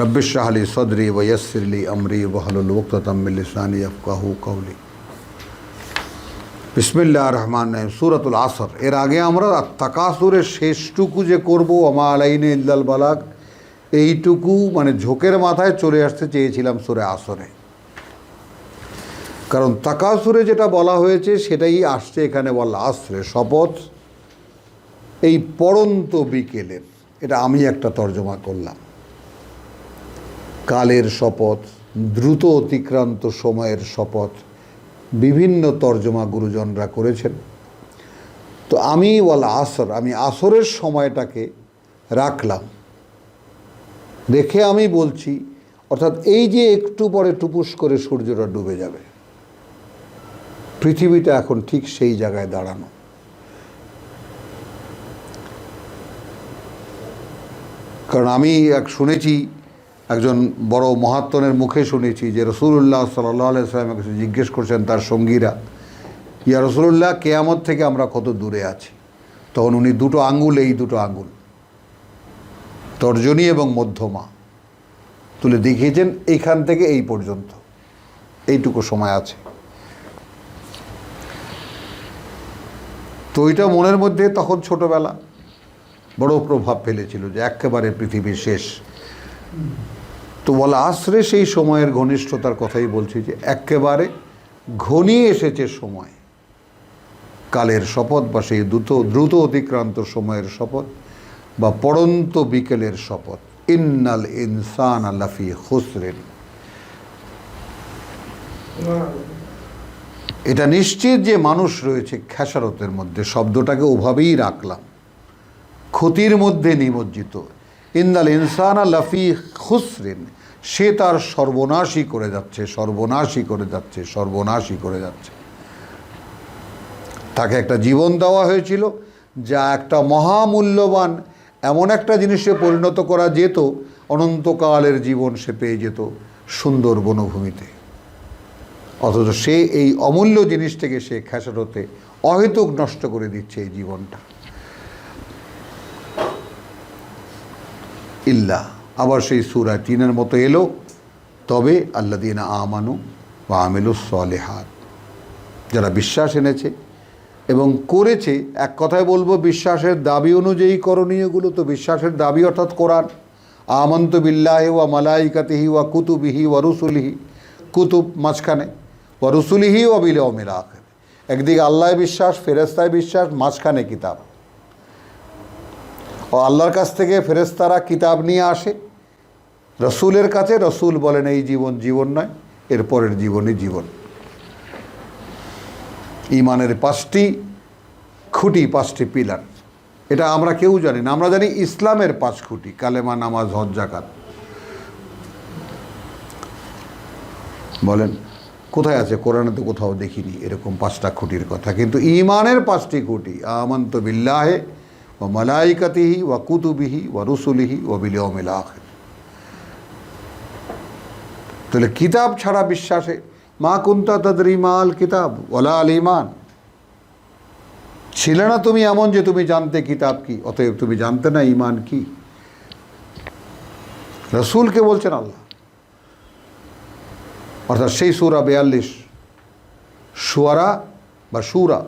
রব্বিশাহলি সদরি ওয়সরলি আমরি ওয়াহলুল ওক্তমিল্লিসানি আফকাহু কৌলি বিসমিল্লা রহমান সুরতুল আসর। এর আগে আমরা তাকাসুরের শেষটুকু যে করব আমা আলাইনে ইল্লাল বালাক এইটুকু মানে ঝোঁকের মাথায় চলে আসতে চেয়েছিলাম সুরে আসরে। কারণ তাকাসুরে যেটা বলা হয়েছে, সেটাই আসছে এখানে বলা আসরে, শপথ এই পড়ন্ত বিকেলের। এটা আমি একটা তর্জমা করলাম। কালের শপথ, দ্রুত অতিক্রান্ত সময়ের শপথ, বিভিন্ন তর্জমা গুরুজনরা করেছেন। তো আমি ওয়াল আসর, আমি আসরের সময়টাকে রাখলাম। রেখে আমি বলছি, অর্থাৎ এই যে একটু পরে টুপুস করে সূর্যটা ডুবে যাবে, পৃথিবীটা এখন ঠিক সেই জায়গায় দাঁড়ানো। কারণ আমি এক শুনেছি একজন বড় মহাত্মনের মুখে শুনেছি যে রসুল্লাহ সাল্লাহ সাল্লামের কাছে জিজ্ঞেস করছেন তার সঙ্গীরা, ইয়া রসুল্লাহ কেয়ামত থেকে আমরা কত দূরে আছি? তখন উনি দুটো আঙ্গুল, এই দুটো আঙ্গুল, তর্জনী এবং মধ্যমা, তুলে দেখিয়েছেন এইখান থেকে এই পর্যন্ত, এইটুকু সময় আছে। তো ওইটা মনের মধ্যে তখন ছোটবেলা বড় প্রভাব ফেলেছিল যে একেবারে পৃথিবীর শেষ। তো বলা আশ্রে সেই সময়ের ঘনিষ্ঠতার কথাই বলছি যে একেবারে ঘনিয়ে এসেছে সময়। কালের শপথ বা সেই দ্রুত দ্রুত অতিক্রান্ত সময়ের শপথ বা পড়ন্ত বিকেলের শপথ। ইন্নাল ইনসান আল্লাফি খুসরেন। এটা নিশ্চিত যে মানুষ রয়েছে খেসারতের মধ্যে। শব্দটাকে ওভাবেই রাখলাম। ক্ষতির মধ্যে নিমজ্জিত। ইন্দাল ইনসান লাফি খুসরিন। সে তার সর্বনাশই করে যাচ্ছে, সর্বনাশই করে যাচ্ছে, সর্বনাশই করে যাচ্ছে। তাকে একটা জীবন দেওয়া হয়েছিল, যা একটা মহামূল্যবান, এমন একটা জিনিসে পরিণত করা যেত, অনন্তকালের জীবন সে পেয়ে যেত সুন্দর বনভূমিতে। অথচ সে এই অমূল্য জিনিসটাকে সে খেসারতে অহেতুক নষ্ট করে দিচ্ছে এই জীবনটা। ইল্লা। আবার সেই সুরা তিনের মতো এলো, তবে আল্লাদিন আমানু বা আমেলু সলেহাত। যারা বিশ্বাস এনেছে এবং করেছে, এক কথায় বলব, বিশ্বাসের দাবি অনুযায়ী করণীয়গুলো তো বিশ্বাসের দাবি অর্থাৎ কোরআন। আমন্ত বিল্লাহে ওয়া মালাইকাতিহি ওয়া কুতুবিহি ওয়া রুসুলিহি, কুতুব মাঝখানে, ওয়া রুসুলিহি ওয়া বিলে অমিল একদিকে আল্লাহ বিশ্বাস ফেরেস্তায় বিশ্বাস, মাঝখানে কিতাব। ও আল্লাহর কাছ থেকে ফেরেস্তারা কিতাব নিয়ে আসে। রসুলের কাছে রসুল বলেন, এই জীবন জীবন নয়, এর পরের জীবনই জীবন। ইমানের পাঁচটি খুঁটি, পাঁচটি পিলার। এটা আমরা কেউ জানি না, আমরা জানি ইসলামের পাঁচ খুঁটি, কালেমা, নামাজ, হজ জাকাত বলেন, কোথায় আছে? কোরআনে তো কোথাও দেখিনি এরকম পাঁচটা খুঁটির কথা। কিন্তু ইমানের পাঁচটি খুঁটি, আমন্ত বিল্লাহে ও মালাইকাতিহি ওয়া কুতুবিহি ওয়া রুসুলিহি ও বিলিয়মিল আখের তাহলে কিতাব ছাড়া বিশ্বাসে মা কুন্তা তদরিমাল কিতাব ওলা আল ইমান ছিলে না তুমি এমন যে তুমি জানতে কিতাব কি, অতএব তুমি জানতে না ইমান কি। রসুলকে বলছেন আল্লাহ। অর্থাৎ সেই সুরা বেয়াল্লিশ, সুয়ারা বা সুরা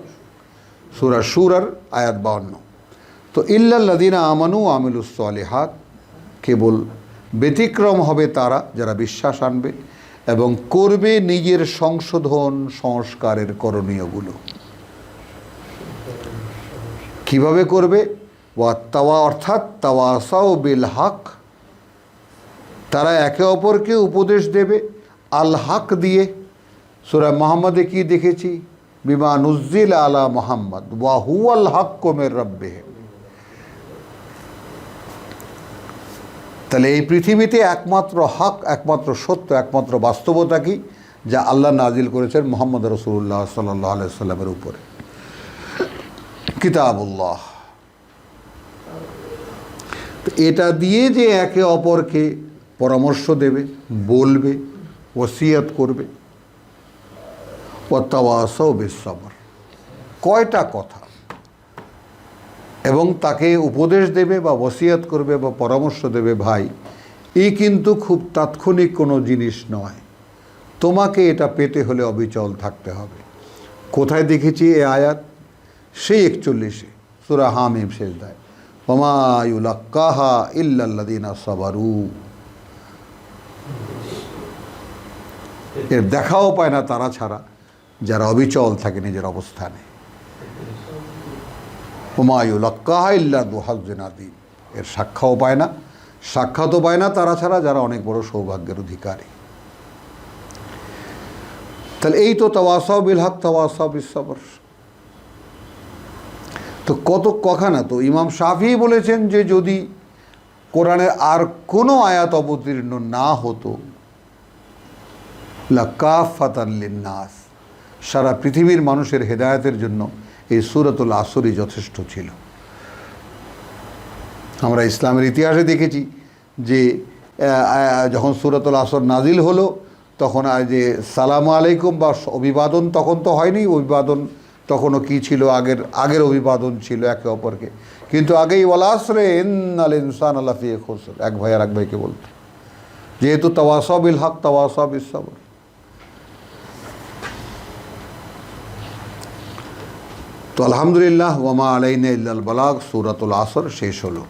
সুরা সুরার আয়াত বাউন্ন। তো ইল্লাল্লাদিনা আমানু আমিলুসলেহাত কেবল ব্যতিক্রম হবে তারা যারা বিশ্বাস আনবে এবং করবে নিজের সংশোধন সংস্কারের করণীয়গুলো। কীভাবে করবে? ওয়া তাওয়া, অর্থাৎ তাওয়াসাও বিল হক, তারা একে অপরকে উপদেশ দেবে আল হক দিয়ে। সুরা মোহাম্মদে কি দেখেছি? বিমা নুজ্জিল আলা মোহাম্মদ, ওয়া হু আল হক কোমের রব্বে তাহলে এই পৃথিবীতে একমাত্র হক, একমাত্র সত্য, একমাত্র বাস্তবতা কি? যা আল্লাহ নাজিল করেছেন মোহাম্মদ রসুল্লাহ সাল্লাহ আলাইসাল্লামের উপরে। কিতাবুল্লাহ। এটা দিয়ে যে একে অপরকে পরামর্শ দেবে, বলবে, ওসিয়াত করবে। ওয়াত্তাওয়াসাও বিশ্বর কয়টা কথা? এবং তাকে উপদেশ দেবে বা ওসিয়াত করবে বা পরামর্শ দেবে, ভাই এই কিন্তু খুব তাৎক্ষণিক কোনো জিনিস নয়। তোমাকে এটা পেতে হলে অবিচল থাকতে হবে। কোথায় দেখেছি এ আয়াত? সেই একচল্লিশে, সুরা হামিম শেষ দেয় ওমায়ুলাক্কাহা ইল্লাল্লাদিনা সাবারু। এর দেখাও পায় না তারা ছাড়া, যারা অবিচল থাকে নিজের অবস্থানে। হুমায়ুলাক্কাহা ইল্লা দুহাজিনাদি এর সাক্ষাও পায় না। সাক্ষাৎও পায় না, তারা ছাড়া যারা অনেক বড় সৌভাগ্যের অধিকারী। তাহলে এই তো তাওয়াসাও বিল হক তাওয়াসাও বিশ্বর তো কত কখানা তো ইমাম শাফি বলেছেন যে যদি কোরআনের আর কোনো আয়াত অবতীর্ণ না হতো লাকাফাতাল্লিন্নাস সারা পৃথিবীর মানুষের হেদায়েতের জন্য এই সুরতুল আসরই যথেষ্ট ছিল। আমরা ইসলামের ইতিহাসে দেখেছি যে যখন সুরতুল আসর নাজিল হলো, তখন যে, সালাম আলাইকুম বা অভিবাদন তখন তো হয়নি, অভিবাদন তখনও কি ছিল? আগের আগের অভিবাদন ছিল একে অপরকে। কিন্তু আগেই ওয়ালা আসরে এন আল ইনসান আল্লাহ ফিয়ে খোসর। এক ভাই আর এক ভাইকে বলতো। যেহেতু তাওয়াসবিল হক তাওয়াসব ইসবর তো আলহামদুলিল্লাহ ওয়ামা আলাইনে ইল্লাল বালাগ সুরাতুল আসর শেষ হলো